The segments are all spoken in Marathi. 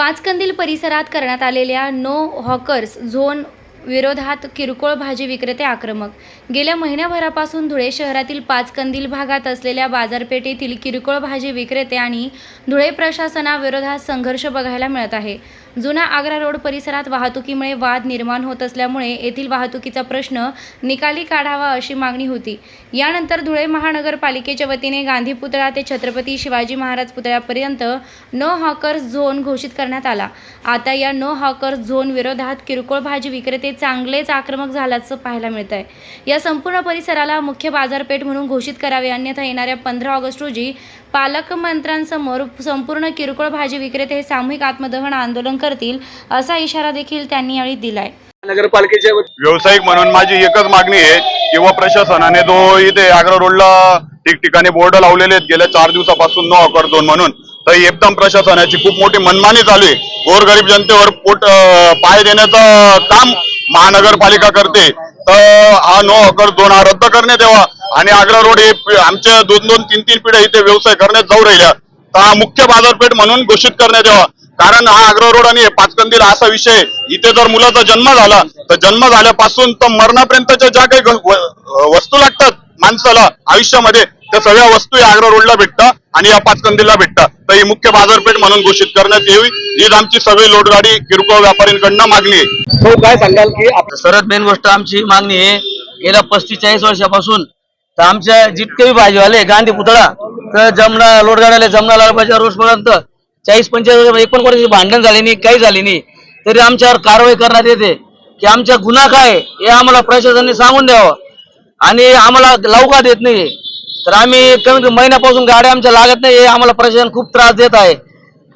पाचकंदील परिसरात करण्यात आलेल्या नो हॉकर्स झोन विरोधात किरकोळ भाजी विक्रेते आक्रमक. गेल्या महिन्याभरापासून धुळे शहरातील पाचकंदील भागात असलेल्या बाजारपेठेतील किरकोळ भाजी विक्रेते आणि धुळे प्रशासनाविरोधात संघर्ष बघायला मिळत आहे. जुना आग्रा रोड परिसरात वाहतुकीमुळे वाद निर्माण होत असल्यामुळे येथील वाहतुकीचा प्रश्न निकाली काढावा अशी मागणी होती. यानंतर धुळे महानगरपालिकेच्या वतीने गांधी पुतळा ते छत्रपती शिवाजी महाराज पुतळ्यापर्यंत नो हॉकर्स झोन घोषित करण्यात आला. आता या नो हॉकर्स झोन विरोधात किरकोळ भाजी विक्रेते चांगलेच आक्रमक झाल्याचं पाहायला मिळत आहे या संपूर्ण परिसराला मुख्य बाजारपेठ म्हणून घोषित करावे अन्यथा येणाऱ्या पंधरा ऑगस्ट रोजी पालकमंत्र्यांसमोर संपूर्ण किरकोळ भाजी विक्रेते हे सामूहिक आत्मदहन आंदोलन करतील असा इशारा देखील त्यांनी यावेळी दिलाय. नगरपालिकेच्या व्यावसायिक म्हणून माझी एकच मागणी आहे किंवा प्रशासनाने जो इथे आग्रा रोडला ठिकठिकाणी बोर्ड लावलेले आहेत गेल्या चार दिवसापासून नो अकर झोन म्हणून तर एकदम प्रशासनाची खूप मोठी मनमानी चालू आहे. गोरगरीब जनतेवर पोट पाय देण्याचं काम महानगरपालिका करते. तर हा नो अकर झोन हा रद्द करण्यात यावा. आणि आग्रा रोड हे आमच्या दोन दोन तीन तीन पिढ्या इथे व्यवसाय करण्यात जाऊ राहिल्या. तर हा मुख्य बाजारपेठ म्हणून घोषित करण्यात यावा. कारण हा आग्रा रोड आणि हे पाचकंदील असा विषय इथे जर मुलाचा जन्म झाला तर जन्म झाल्यापासून तर मरणापर्यंतच्या ज्या काही वस्तू लागतात माणसाला आयुष्यामध्ये त्या सगळ्या वस्तू या आग्रा रोडला भेटतात आणि या पाचकंदीलला भेटतात. तर ही मुख्य बाजारपेठ म्हणून घोषित करण्यात यावी. हीच आमची सगळी लोटगाडी किरकोळ व्यापाऱ्यांकडनं मागणी आहे. तो काय सांगाल की सर्वात मेन गोष्ट आमची मागणी आहे. गेल्या पस्तीस चाळीस वर्षापासून तर आमच्या जितके भाजीवाले गांधी पुतळा तर जमना लोडगाड्याला जमना लालबाजा रोडपर्यंत चाळीस पंचेचाळीस एकोण भांडण झाले नाही काही झाली नाही. तरी आमच्यावर कारवाई करण्यात येते की आमच्या गुन्हा काय हे आम्हाला प्रशासनाने सांगून द्यावं. आणि आम्हाला लवकर देत नाही. तर आम्ही कमी महिन्यापासून गाड्या आमच्या लागत नाही हे आम्हाला प्रशासन खूप त्रास देत आहे.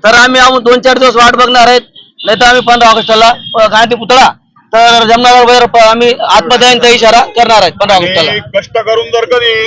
तर आम्ही आम्ही दोन चार दिवस वाट बघणार आहेत नाही तर आम्ही पंधरा ऑगस्टला गांधी पुतळा तर जमनावर आम्ही आत्मदहनचा इशारा करणार आहेत. पंधरा ऑगस्टला कष्ट करून जर कधी